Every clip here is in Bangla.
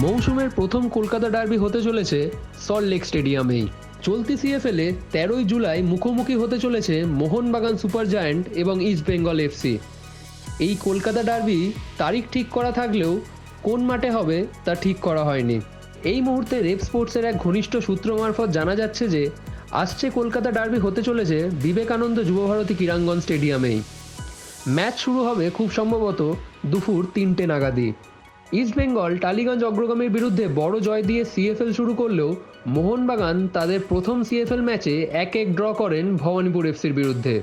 মৌসুমের প্রথম কলকাতা ডার্বি হতে চলেছে সল্ট লেক স্টেডিয়ামেই। চলতি সিএফএলে তেরোই জুলাই মুখোমুখি হতে চলেছে মোহনবাগান সুপার জায়ান্ট এবং ইস্ট বেঙ্গল এফসি। এই কলকাতা ডার্বি তারিখ ঠিক করা থাকলেও কোন মাঠে হবে তা ঠিক করা হয়নি। এই মুহূর্তে রেপ স্পোর্টসের এক ঘনিষ্ঠ সূত্র মারফত জানা যাচ্ছে যে, আসছে কলকাতা ডার্বি হতে চলেছে বিবেকানন্দ যুবভারতী ক্রীড়াঙ্গন স্টেডিয়ামেই। ম্যাচ শুরু হবে খুব সম্ভবত দুপুর তিনটে নাগাদই। ইস্টবেঙ্গল টালিগঞ্জ অগ্রগামীর বিরুদ্ধে বড় জয় দিয়ে সিএফএল শুরু করলেও মোহনবাগান তাদের প্রথম সিএফএল ম্যাচে এক এক ড্র করেন ভবানীপুর এফসির বিরুদ্ধে।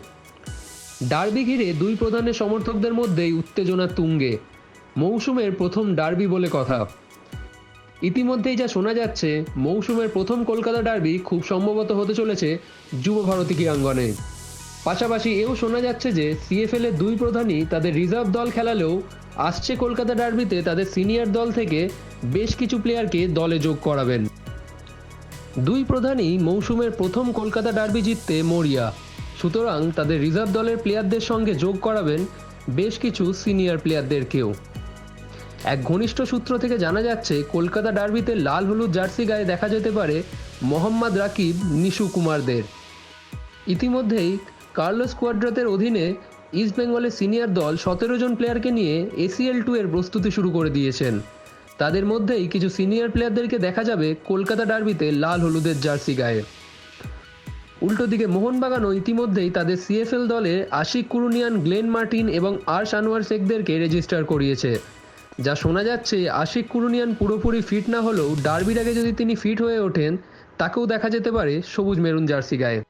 ডার্বি ঘিরে দুই প্রধানের সমর্থকদের মধ্যেই উত্তেজনা তুঙ্গে। মৌসুমের প্রথম ডার্বি বলে কথা। ইতিমধ্যেই যা শোনা যাচ্ছে, মৌসুমের প্রথম কলকাতা ডার্বি খুব সম্ভবত হতে চলেছে যুব ভারতী ক্রীড়াঙ্গনে। পাশাপাশি এও শোনা যাচ্ছে যে, সিএফএল এর দুই প্রধানই তাদের রিজার্ভ দল খেলালেও আসছে কলকাতা ডার্বিতে তাদের সিনিয়র দল থেকে বেশ কিছু প্লেয়ারকে দলে যোগ করাবেন। দুই প্রধানই মৌসুমের প্রথম কলকাতা ডার্বি জিততে মরিয়া। সুতরাং তাদের রিজার্ভ দলের প্লেয়ারদের সঙ্গে যোগ করাবেন বেশ কিছু সিনিয়র প্লেয়ারদেরকেও। এক ঘনিষ্ঠ সূত্র থেকে জানা যাচ্ছে, কলকাতা ডার্বিতে লাল হলুদ জার্সি গায়ে দেখা যেতে পারে মোহাম্মদ রাকিব, নিশু কুমারদের। ইতিমধ্যেই কার্লোস কোয়াড্রাতের অধীনে ইস্ট বেঙ্গলের সিনিয়র দল সতেরো জন প্লেয়ারকে নিয়ে এসিএল টু এর প্রস্তুতি শুরু করে দিয়েছেন। তাদের মধ্যেই কিছু সিনিয়র প্লেয়ারদেরকে দেখা যাবে কলকাতা ডার্বিতে লাল হলুদের জার্সি গায়ে। উল্টো দিকে মোহনবাগানও ইতিমধ্যেই তাদের সিএফএল দলে আশিক কুরুনিয়ান, গ্লেন মার্টিন এবং আর্শ আনোয়ার শেখদেরকে রেজিস্টার করিয়েছে। যা শোনা যাচ্ছে আশিক কুরুনিয়ান পুরোপুরি ফিট না হলেও ডার্বির আগে যদি তিনি ফিট হয়ে ওঠেন, তাকেও দেখা যেতে পারে সবুজ মেরুন জার্সি গায়ে।